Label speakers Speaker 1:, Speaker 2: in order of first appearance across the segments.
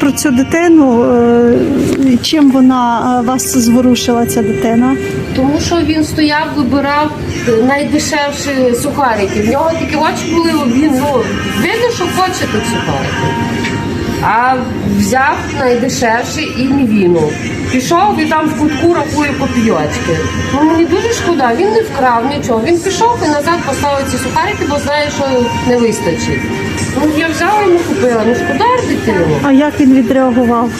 Speaker 1: про цю дитину. Е, Чим вона е, вас зворушила, ця дитина?
Speaker 2: Тому що він стояв, вибирав найдешевші сухарики. В нього такі очі були, він ну, видно, що хоче тут сухариків. А взяв найдешевший і мівіну. Пішов і там в кутку рахує копійочки. Ну мені дуже шкода, він не вкрав нічого. Він пішов і назад поставив ці сухарики, бо знає, що не вистачить. Ну я взяла йому купила. Ну шкода дитину.
Speaker 1: А як він відреагував?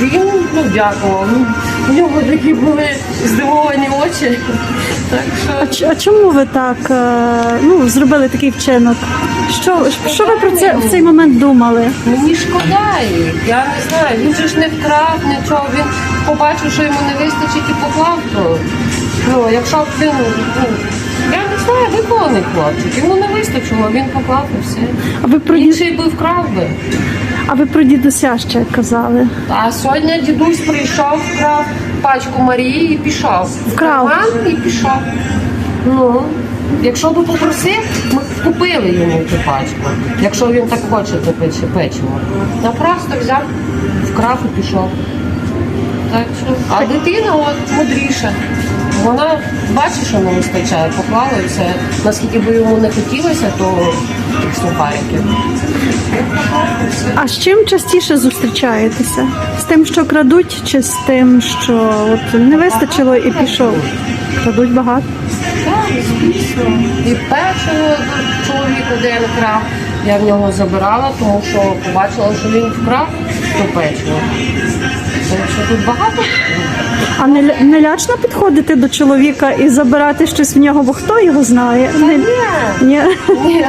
Speaker 2: Він ну, дякував. У нього такі були здивовані очі. Так
Speaker 1: А,
Speaker 2: що
Speaker 1: ч- а чому ви так е, ну, зробили такий вчинок? Що, що ви про це в цей момент думали?
Speaker 2: мені шкода їх. Я не знаю. Він же ж не вкрав нічого. Він побачив, що йому не вистачить і поклав то. Ну, якщо б він, ну, я не знаю, виконаний хлопчик. Йому не вистачило, він поклав і все.
Speaker 1: А ви про,
Speaker 2: Інший би вкрав би.
Speaker 1: а ви про дідуся ще казали?
Speaker 2: А сьогодні дідусь прийшов, вкрав пачку Марії і пішов.
Speaker 1: Вкрав?
Speaker 2: Карман і пішов. Ну, якщо би попросив, ми б купили йому ту пачку. Якщо він так хоче те пече- печиво. Та просто взяв, вкрав і пішов. Так що. А дитина от мудріша. Вона бачить, що не вистачає, поклала і все. Наскільки би йому не хотілося, то тих сухариків.
Speaker 1: А з чим частіше зустрічаєтеся? З тим, що крадуть, чи з тим, що от не вистачило і пішов? Крадуть багато.
Speaker 2: Так, звісно. І печиво чоловік один крав. Я в нього забирала, тому що побачила, що він вкрав що тут багато.
Speaker 1: А не, не лячно підходити до чоловіка і забирати щось в нього, бо хто його знає? Ні.
Speaker 2: Ні.